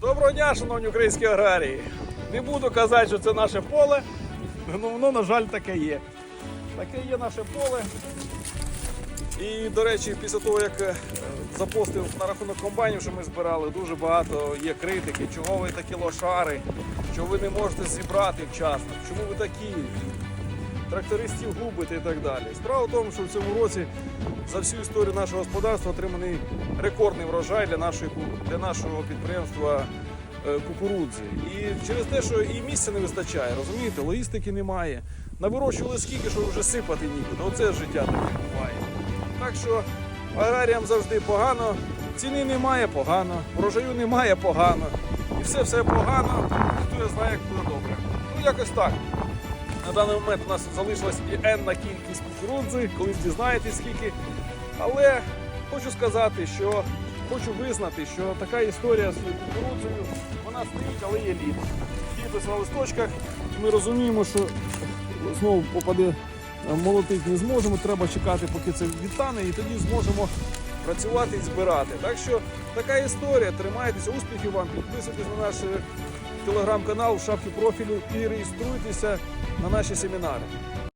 Доброго дня, шановні українські аграрії. Не буду казати, що це наше поле, але воно, на жаль, таке є. Таке є наше поле. І, до речі, після того, як е, запостив на рахунок комбайнів, що ми збирали, дуже багато є критики, чого ви такі лошари, що ви не можете зібрати вчасно, чому ви такі, трактористів губите і так далі. Справа в тому, що в цьому році за всю історію нашого господарства отриманий рекордний врожай для, нашої, для нашого підприємства е, кукурудзи. І через те, що і місця не вистачає, розумієте, логістики немає. Навирощували скільки, що вже сипати нікуди. Оце життя таке буває. Так що аграріям завжди погано, ціни немає погано, врожаю немає погано. І все все погано, хто знає, як буде добре. Ну якось так. На даний момент у нас залишилась і енна кількість кукурудзи, колись дізнаєтесь скільки. Але хочу сказати, що хочу визнати, що така історія з кукурудзою, вона стоїть, але є лід. Дідусь на листочках, ми розуміємо, що знову попаде е, молотити не зможемо, треба чекати, поки це відтане, і тоді зможемо працювати і збирати. Так що така історія. Тримайтеся, успіхів вам, підписуйтесь на наш е, телеграм-канал в шапці профілю і реєструйтеся на наші семінари.